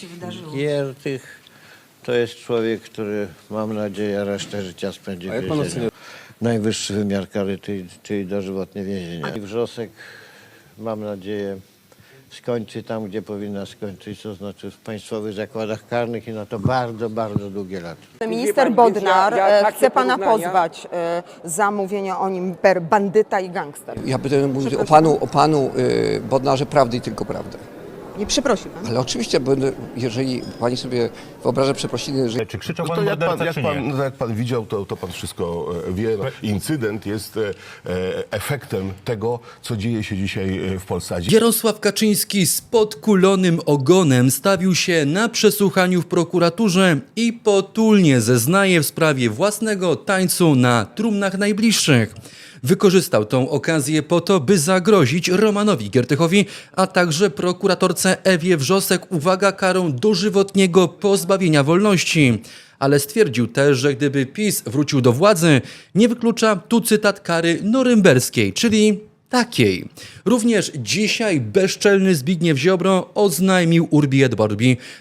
się wydarzyło? Giertych to jest człowiek, który mam nadzieję resztę życia spędzi A w jak pan więzieniu. ocenia- Najwyższy wymiar kary, czyli, czyli dożywotnie więzienie. I Wrzosek, mam nadzieję, skończy tam, gdzie powinna skończyć, to znaczy w państwowych zakładach karnych i na to bardzo, bardzo długie lata. Minister więc Bodnar ja- ja e, takie chce pana porównania- pozwać e, za mówienie o nim per bandyta i gangster. Ja będę mówić o panu, o panu y, Bodnarze prawdy i tylko prawdę. Nie przeprosi pan. Ale oczywiście, będę, jeżeli pani sobie wyobraża przeprosiny, że Czy krzyczał No pan to jak pan, morderca, jak, czy pan, nie? no jak pan widział, to, to pan wszystko e, wie. No, Incydent jest e, e, efektem tego, co dzieje się dzisiaj e, w Polsce. A Jarosław Kaczyński z podkulonym ogonem stawił się na przesłuchaniu w prokuraturze i potulnie zeznaje w sprawie własnego tańcu na trumnach najbliższych. Wykorzystał tą okazję po to, by zagrozić Romanowi Giertychowi, a także prokuratorce Ewie Wrzosek, uwaga, karą dożywotniego pozbawienia wolności. Ale stwierdził też, że gdyby PiS wrócił do władzy, nie wyklucza tu cytat kary norymberskiej, czyli takiej. Również dzisiaj bezczelny Zbigniew Ziobro oznajmił Urbi et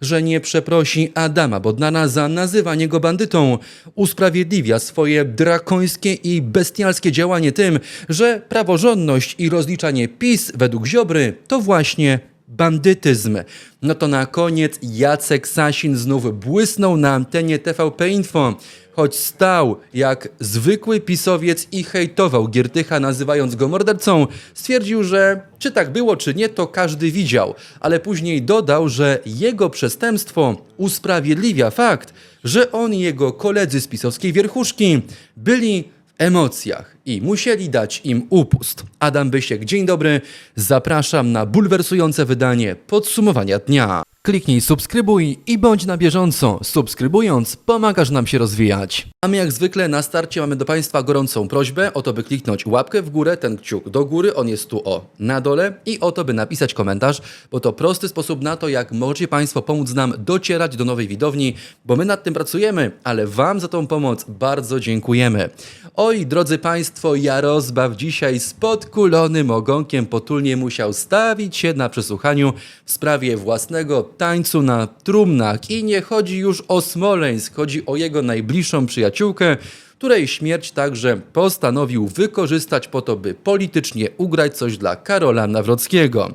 że nie przeprosi Adama Bodnara za nazywanie go bandytą. Usprawiedliwia swoje drakońskie i bestialskie działanie tym, że praworządność i rozliczanie PiS według Ziobry to właśnie bandytyzm. No to na koniec Jacek Sasin znów błysnął na antenie TVP Info. Choć stał jak zwykły pisowiec i hejtował Giertycha, nazywając go mordercą, stwierdził, że czy tak było, czy nie, to każdy widział. Ale później dodał, że jego przestępstwo usprawiedliwia fakt, że on i jego koledzy z pisowskiej wierchuszki byli w emocjach i musieli dać im upust. Adam Bysiek, dzień dobry. Zapraszam na bulwersujące wydanie podsumowania dnia. Kliknij subskrybuj i bądź na bieżąco. Subskrybując pomagasz nam się rozwijać. A my jak zwykle na starcie mamy do Państwa gorącą prośbę o to, by kliknąć łapkę w górę, ten kciuk do góry, on jest tu o na dole i o to, by napisać komentarz, bo to prosty sposób na to, jak możecie Państwo pomóc nam docierać do nowej widowni, bo my nad tym pracujemy, ale Wam za tą pomoc bardzo dziękujemy. Oj, drodzy Państwo, Jarosław dzisiaj z podkulonym ogonkiem potulnie musiał stawić się na przesłuchaniu w sprawie własnego tańcu na trumnach i nie chodzi już o Smoleńsk, chodzi o jego najbliższą przyjaciółkę, której śmierć także postanowił wykorzystać po to, by politycznie ugrać coś dla Karola Nawrockiego.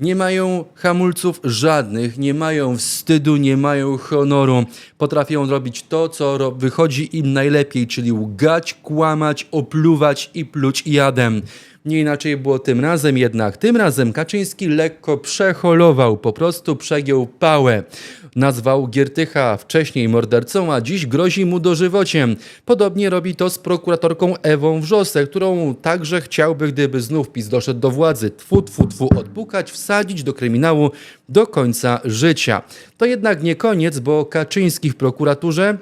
Nie mają hamulców żadnych, nie mają wstydu, nie mają honoru. Potrafią robić to, co wychodzi im najlepiej, czyli łgać, kłamać, opluwać i pluć jadem. Nie inaczej było tym razem, jednak tym razem Kaczyński lekko przeholował, po prostu przegiął pałę. Nazwał Giertycha wcześniej mordercą, a dziś grozi mu dożywociem. Podobnie robi to z prokuratorką Ewą Wrzosek, którą także chciałby, gdyby znów PiS doszedł do władzy, tfu, tfu, tfu, odpukać, wsadzić do kryminału do końca życia. To jednak nie koniec, bo Kaczyński w prokuraturze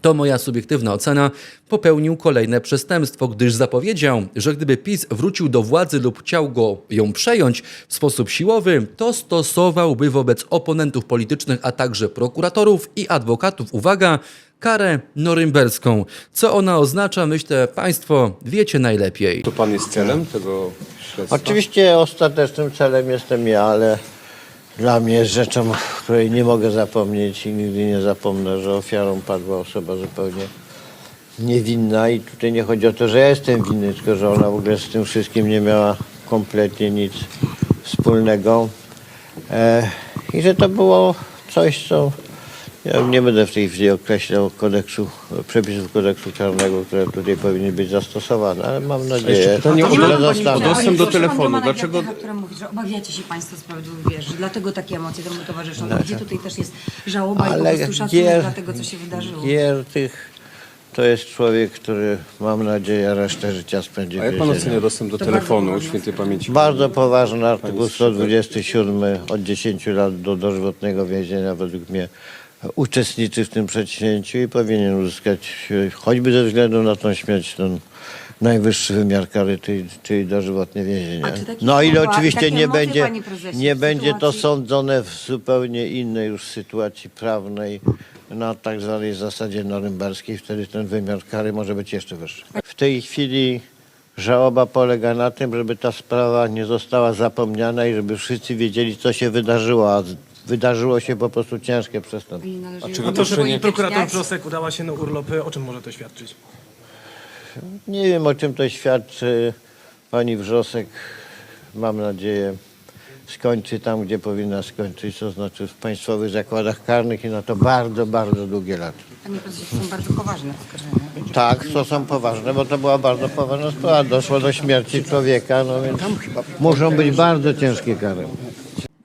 to moja subiektywna ocena, popełnił kolejne przestępstwo, gdyż zapowiedział, że gdyby PiS wrócił do władzy lub chciał go ją przejąć w sposób siłowy, to stosowałby wobec oponentów politycznych, a także prokuratorów i adwokatów, uwaga, karę norymberską. Co ona oznacza, myślę, Państwo wiecie najlepiej. to pan jest celem tego śledztwa? Oczywiście ostatecznym celem jestem ja, ale dla mnie jest rzeczą, której nie mogę zapomnieć i nigdy nie zapomnę, że ofiarą padła osoba zupełnie niewinna. I tutaj nie chodzi o to, że ja jestem winny, tylko że ona w ogóle z tym wszystkim nie miała kompletnie nic wspólnego. E, i że to było coś, co ja nie będę w tej chwili określał kodeksu, przepisów kodeksu karnego, które tutaj powinny być zastosowane, ale mam nadzieję, pytanie o że zostaną. o dostęp do telefonu. Dlaczego- Giertycha, która mówi, że obawiacie się Państwo sprawiedliwie, że dlatego takie emocje temu towarzyszą. No, gdzie tutaj też jest żałoba i po Ale prostu szacunek Gier- dla tego, co się wydarzyło. Giertych to jest człowiek, który mam nadzieję resztę życia spędzi A w jak pan więzieniu. ocenia dostęp do To telefonu bardzo świętej pamięci? Bardzo poważny artykuł 127 od 10 lat do dożywotnego więzienia według mnie uczestniczy w tym przedsięwzięciu i powinien uzyskać choćby ze względu na tą śmierć ten najwyższy wymiar kary, czyli, czyli dożywotnie więzienie. No ile słowa, oczywiście nie będzie, nie będzie to sądzone w zupełnie innej już sytuacji prawnej na tak zwanej zasadzie norymberskiej, wtedy ten wymiar kary może być jeszcze wyższy. W tej chwili żałoba polega na tym, żeby ta sprawa nie została zapomniana i żeby wszyscy wiedzieli, co się wydarzyło, a wydarzyło się po prostu ciężkie przestępstwo. A ją to, że upolityczniać. prokurator Wrzosek udała się na urlopy, o czym może to świadczyć? Nie wiem o czym to świadczy. Pani Wrzosek, mam nadzieję, skończy tam, gdzie powinna skończyć, to znaczy w państwowych zakładach karnych i na to bardzo, bardzo długie lata. Panie prezesie, to są bardzo poważne oskarżenia. Tak, to są poważne, bo to była bardzo poważna sprawa. Doszło do śmierci człowieka, no więc muszą być bardzo ciężkie kary.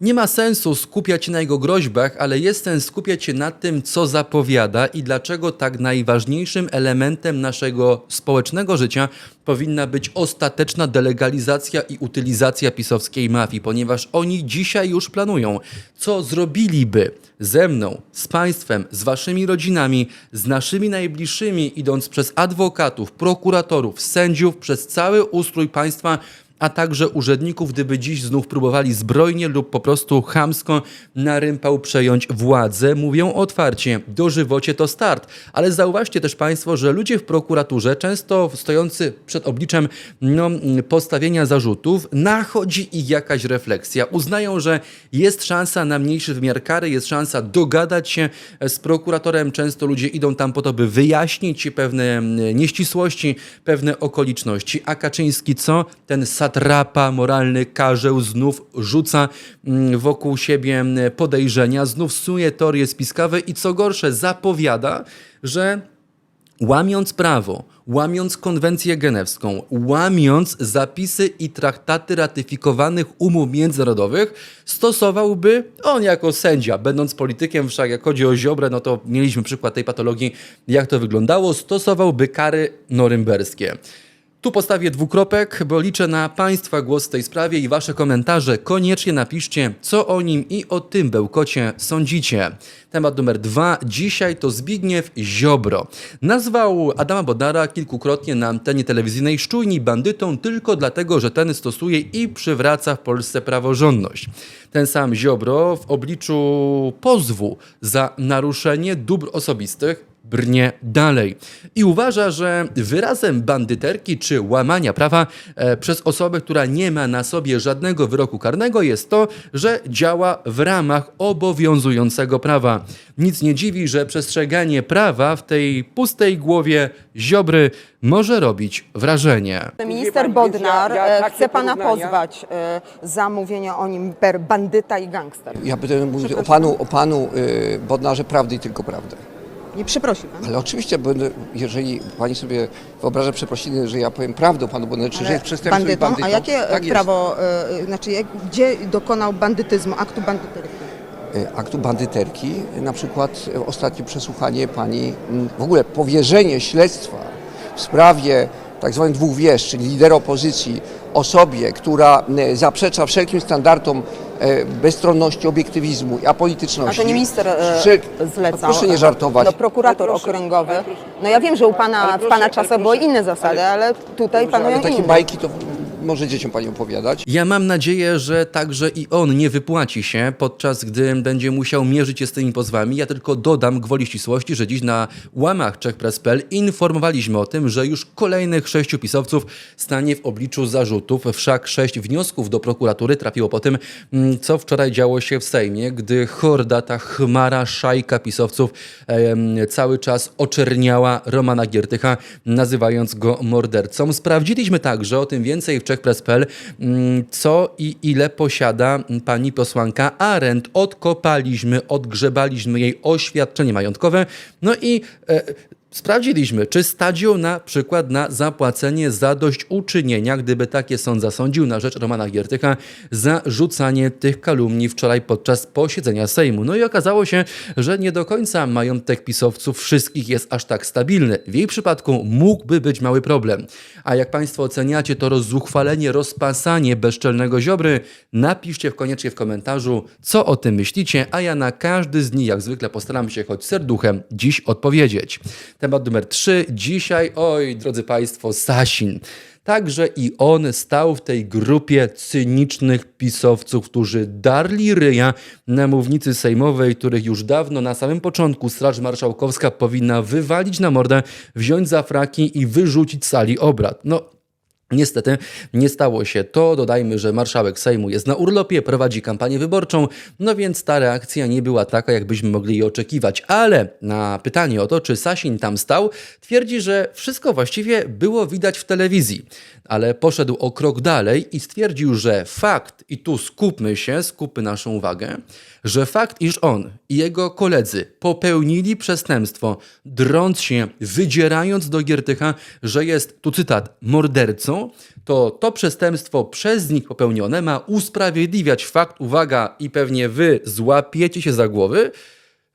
Nie ma sensu skupiać się na jego groźbach, ale jest sens skupiać się na tym, co zapowiada i dlaczego tak najważniejszym elementem naszego społecznego życia powinna być ostateczna delegalizacja i utylizacja pisowskiej mafii, ponieważ oni dzisiaj już planują, co zrobiliby ze mną, z państwem, z waszymi rodzinami, z naszymi najbliższymi, idąc przez adwokatów, prokuratorów, sędziów, przez cały ustrój państwa a także urzędników, gdyby dziś znów próbowali zbrojnie lub po prostu chamsko na rympał przejąć władzę, mówią otwarcie, dożywocie to start. Ale zauważcie też Państwo, że ludzie w prokuraturze, często stojący przed obliczem no, postawienia zarzutów, nachodzi ich jakaś refleksja. Uznają, że jest szansa na mniejszy wymiar kary, jest szansa dogadać się z prokuratorem. Często ludzie idą tam po to, by wyjaśnić pewne mm, nieścisłości, pewne okoliczności. A Kaczyński co? Ten satrapa moralny karzeł znów rzuca mm, wokół siebie podejrzenia, znów suje teorie spiskowe i co gorsze zapowiada, że łamiąc prawo, łamiąc konwencję genewską, łamiąc zapisy i traktaty ratyfikowanych umów międzynarodowych, stosowałby on jako sędzia, będąc politykiem, wszak jak chodzi o Ziobrę, no to mieliśmy przykład tej patologii, jak to wyglądało, stosowałby kary norymberskie. Tu postawię dwukropek, bo liczę na Państwa głos w tej sprawie i Wasze komentarze. Koniecznie napiszcie, co o nim i o tym bełkocie sądzicie. Temat numer dwa. Dzisiaj to Zbigniew Ziobro. Nazwał Adama Bodnara kilkukrotnie na antenie telewizyjnej szczujni bandytą tylko dlatego, że ten stosuje i przywraca w Polsce praworządność. Ten sam Ziobro w obliczu pozwu za naruszenie dóbr osobistych brnie dalej. I uważa, że wyrazem bandyterki czy łamania prawa e, przez osobę, która nie ma na sobie żadnego wyroku karnego, jest to, że działa w ramach obowiązującego prawa. Nic nie dziwi, że przestrzeganie prawa w tej pustej głowie Ziobry może robić wrażenie. Minister Bodnar e, chce pana pozwać e, za mówienie o nim per bandyta i gangster. Ja będę mówił o panu, o panu y, Bodnarze prawdy i tylko prawdę. Nie przeprosi pan. Ale oczywiście, będę, jeżeli pani sobie wyobraża przeprosiny, że ja powiem prawdę panu Bodnarze, czy że jest przestępcą i bandytą? bandytą. A jakie e, tak jest. prawo, e, znaczy jak, gdzie dokonał bandytyzmu, aktu bandyterki? Y, aktu bandyterki, na przykład y, ostatnie przesłuchanie pani, w ogóle powierzenie śledztwa w sprawie tak zwanych dwóch wież, czyli lidera opozycji, osobie, która y, zaprzecza wszelkim standardom y, bezstronności, obiektywizmu i A apolityczności. to nie minister e, zlecał. Proszę nie żartować. No prokurator okręgowy. No ja wiem, że u pana, w pana czasach były inne zasady, ale tutaj panują Ale takie inne. bajki to może dzieciom pani opowiadać. Ja mam nadzieję, że także i on nie wypłaci się, podczas gdy będzie musiał mierzyć się z tymi pozwami. Ja tylko dodam gwoli ścisłości, że dziś na łamach czechpress.pl informowaliśmy o tym, że już kolejnych sześciu pisowców stanie w obliczu zarzutów. Wszak sześć wniosków do prokuratury trafiło po tym, mm, co wczoraj działo się w Sejmie, gdy horda, ta chmara, szajka pisowców em, cały czas oczerniała Romana Giertycha, nazywając go mordercą. Sprawdziliśmy także, o tym więcej w czechpress.pl, mm, co i ile posiada pani posłanka Arendt. Odkopaliśmy, odgrzebaliśmy jej oświadczenie majątkowe, no i e, Sprawdziliśmy, czy stadził na przykład na zapłacenie zadośćuczynienia, gdyby takie sąd zasądził na rzecz Romana Giertycha za rzucanie tych kalumni wczoraj podczas posiedzenia Sejmu. No i okazało się, że nie do końca majątek pisowców wszystkich jest aż tak stabilny. W jej przypadku mógłby być mały problem. A jak Państwo oceniacie to rozzuchwalenie, rozpasanie bezczelnego Ziobry, napiszcie w koniecznie w komentarzu, co o tym myślicie, a ja na każdy z nich jak zwykle postaram się choć serduchem dziś odpowiedzieć. Temat numer 3. Dzisiaj, oj, drodzy Państwo, Sasin. Także i on stał w tej grupie cynicznych pisowców, którzy darli ryja na mównicy sejmowej, których już dawno na samym początku Straż Marszałkowska powinna wywalić na mordę, wziąć za fraki i wyrzucić z sali obrad. No, Niestety nie stało się to. Dodajmy, że marszałek Sejmu jest na urlopie, prowadzi kampanię wyborczą, no więc ta reakcja nie była taka, jakbyśmy mogli jej oczekiwać. Ale na pytanie o to, czy Sasin tam stał, twierdzi, że wszystko właściwie było widać w telewizji. Ale poszedł o krok dalej i stwierdził, że fakt, i tu skupmy się, skupmy naszą uwagę, że fakt, iż on i jego koledzy popełnili przestępstwo, drąc się, wydzierając do Giertycha, że jest, tu cytat, mordercą, to to przestępstwo przez nich popełnione ma usprawiedliwiać fakt, uwaga, i pewnie wy złapiecie się za głowy,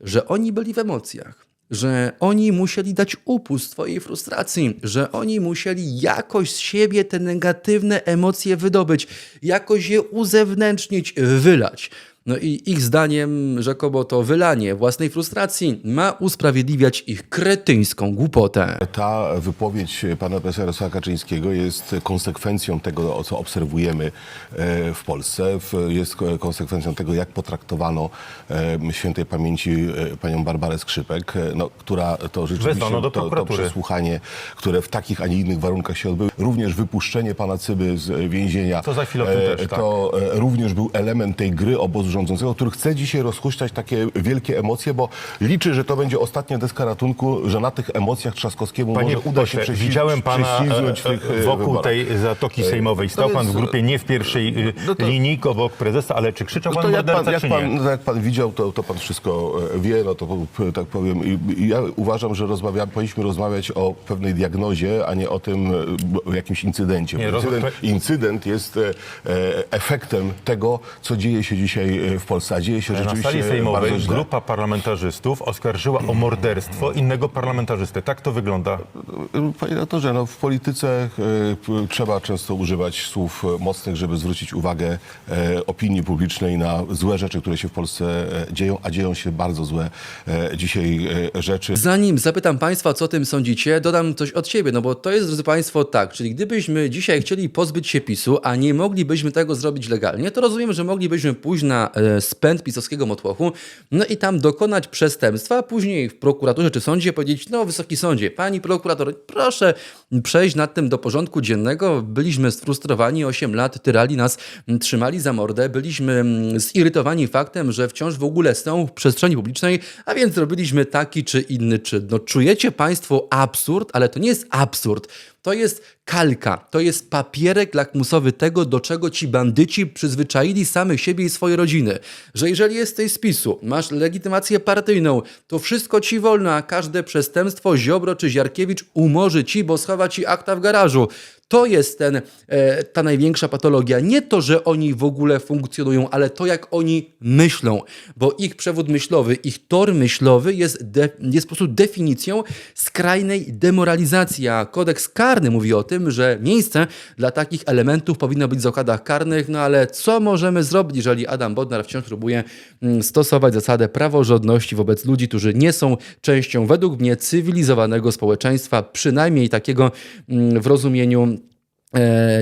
że oni byli w emocjach. Że oni musieli dać upust swojej frustracji, że oni musieli jakoś z siebie te negatywne emocje wydobyć, jakoś je uzewnętrznić, wylać. No i ich zdaniem rzekomo to wylanie własnej frustracji ma usprawiedliwiać ich kretyńską głupotę. Ta wypowiedź pana profesora Jarosława Kaczyńskiego jest konsekwencją tego, co obserwujemy e, w Polsce. Jest ko- konsekwencją tego, jak potraktowano e, świętej pamięci e, panią Barbarę Skrzypek, no, która to rzeczywiście do to, to przesłuchanie, które w takich, a nie innych warunkach się odbyło. Również wypuszczenie pana Cyby z więzienia. To za chwilę o tym też, tak. To e, również był element tej gry obozu rządzącego, który chce dzisiaj rozhuśtać takie wielkie emocje, bo liczy, że to będzie ostatnia deska ratunku, że na tych emocjach Trzaskowskiemu Panie może uda się pośle, prześli- widziałem pana prześlizgnąć e, tych e, e, wokół wyborach. tej Zatoki Sejmowej. Stał pan jest- w grupie nie w pierwszej No to- linii obok prezesa, ale czy krzyczał No pan to jak pan, jak, pan, no jak pan widział, to, to pan wszystko wie, no to tak powiem. I- Ja uważam, że rozmawia, powinniśmy rozmawiać o pewnej diagnozie, a nie o tym o jakimś incydencie. Nie, Bo roz- incydent, incydent jest efektem tego, co dzieje się dzisiaj w Polsce, a dzieje się Na rzeczywiście sali sejmowej bardzo źle. grupa parlamentarzystów oskarżyła o morderstwo innego parlamentarzysty. Tak to wygląda. Panie redaktorze, no w polityce p- trzeba często używać słów mocnych, żeby zwrócić uwagę e, opinii publicznej na złe rzeczy, które się w Polsce e, dzieją, a dzieją się bardzo złe e, dzisiaj rzeczy. Zanim zapytam Państwa, co o tym sądzicie, dodam coś od siebie, no bo to jest, drodzy Państwo, tak, czyli gdybyśmy dzisiaj chcieli pozbyć się PiSu, a nie moglibyśmy tego zrobić legalnie, to rozumiem, że moglibyśmy pójść na e, spęd pisowskiego motłochu, no i tam dokonać przestępstwa, a później w prokuraturze czy sądzie powiedzieć, no wysoki sądzie, pani prokurator, proszę przejść nad tym do porządku dziennego, byliśmy sfrustrowani, 8 lat tyrali nas, trzymali za mordę, byliśmy zirytowani faktem, że wciąż w ogóle są w przestrzeni publicznej, a więc zrobiliśmy taki czy inny czyn. No czujecie Państwo absurd, ale to nie jest absurd, to jest kalka, to jest papierek lakmusowy tego, do czego ci bandyci przyzwyczaili samych siebie i swoje rodziny. Że jeżeli jesteś z PiSu, masz legitymację partyjną, to wszystko ci wolno, a każde przestępstwo Ziobro czy Ziarkiewicz umorzy ci, bo schowa ci akta w garażu. To jest ten, e, ta największa patologia. Nie to, że oni w ogóle funkcjonują, ale to, jak oni myślą. Bo ich przewód myślowy, ich tor myślowy jest, de, jest po prostu definicją skrajnej demoralizacji. A kodeks karny mówi o tym, że miejsce dla takich elementów powinno być w zakładach karnych. No ale co możemy zrobić, jeżeli Adam Bodnar wciąż próbuje mm, stosować zasadę praworządności wobec ludzi, którzy nie są częścią, według mnie, cywilizowanego społeczeństwa, przynajmniej takiego mm, w rozumieniu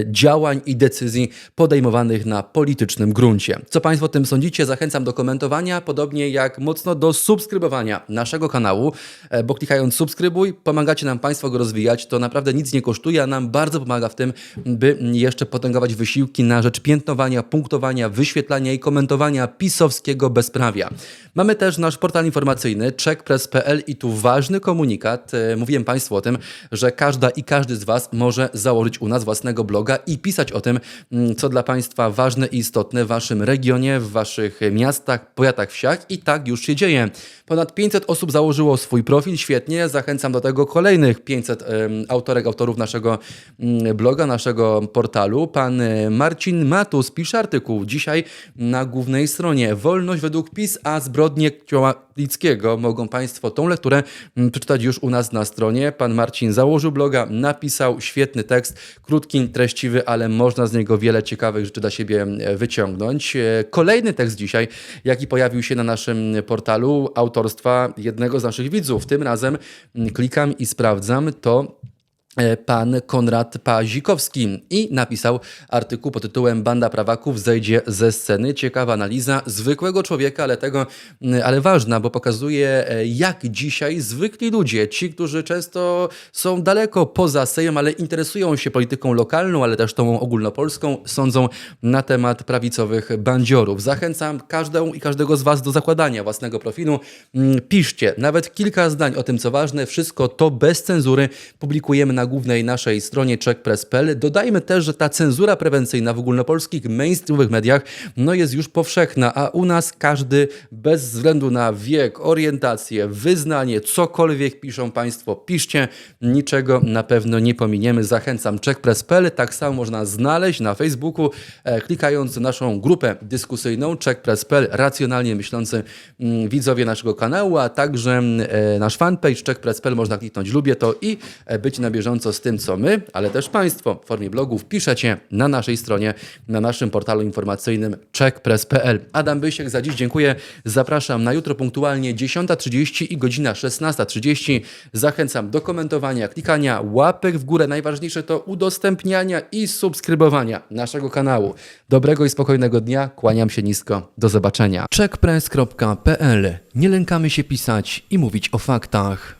działań i decyzji podejmowanych na politycznym gruncie. Co Państwo o tym sądzicie? Zachęcam do komentowania, podobnie jak mocno do subskrybowania naszego kanału, e, bo klikając subskrybuj, pomagacie nam Państwo go rozwijać. To naprawdę nic nie kosztuje, a nam bardzo pomaga w tym, by jeszcze potęgować wysiłki na rzecz piętnowania, punktowania, wyświetlania i komentowania pisowskiego bezprawia. Mamy też nasz portal informacyjny checkpress.pl i tu ważny komunikat. E, Mówiłem Państwu o tym, że każda i każdy z Was może założyć u nas własnego bloga i pisać o tym, mm, co dla Państwa ważne i istotne w Waszym regionie, w Waszych miastach, powiatach, wsiach i tak już się dzieje. Ponad 500 osób założyło swój profil, świetnie. Zachęcam do tego kolejnych 500 em, autorek, autorów naszego mm, bloga, naszego portalu. Pan e, Marcin Matus pisze artykuł dzisiaj na głównej stronie. Wolność według PiS, a zbrodnie Kiołackiego. Mogą Państwo tą lekturę mm, przeczytać już u nas na stronie. Pan Marcin założył bloga, napisał świetny tekst, krótki, treściwy, ale można z niego wiele ciekawych rzeczy dla siebie e, wyciągnąć. E, Kolejny tekst dzisiaj, jaki pojawił się na naszym portalu, autorstwa jednego z naszych widzów. Tym razem mm, klikam i sprawdzam, to pan Konrad Pazikowski i napisał artykuł pod tytułem Banda prawaków zejdzie ze sceny. Ciekawa analiza zwykłego człowieka, ale tego, ale ważna, bo pokazuje e, jak dzisiaj zwykli ludzie, ci, którzy często są daleko poza Sejmem, ale interesują się polityką lokalną, ale też tą ogólnopolską, sądzą na temat prawicowych bandziorów. Zachęcam każdą i każdego z Was do zakładania własnego profilu. Piszcie nawet kilka zdań o tym, co ważne. Wszystko to bez cenzury publikujemy na głównej naszej stronie checkpress.pl. Dodajmy też, że ta cenzura prewencyjna w ogólnopolskich mainstreamowych mediach no jest już powszechna, a u nas każdy bez względu na wiek, orientację, wyznanie, cokolwiek piszą Państwo, piszcie, niczego na pewno nie pominiemy. Zachęcam checkpress.pl, tak samo można znaleźć na Facebooku, e, klikając naszą grupę dyskusyjną checkpress.pl, racjonalnie myślący mm, widzowie naszego kanału, a także e, nasz fanpage checkpress.pl, można kliknąć lubię to i e, być na bieżąco z tym, co my, ale też Państwo w formie blogów piszecie na naszej stronie, na naszym portalu informacyjnym checkpress.pl. Adam Bysiek za dziś dziękuję. Zapraszam na jutro punktualnie 10.30 i godzina 16.30. Zachęcam do komentowania, klikania łapek w górę. Najważniejsze to udostępniania i subskrybowania naszego kanału. Dobrego i spokojnego dnia. Kłaniam się nisko. Do zobaczenia. checkpress.pl Nie lękamy się pisać i mówić o faktach.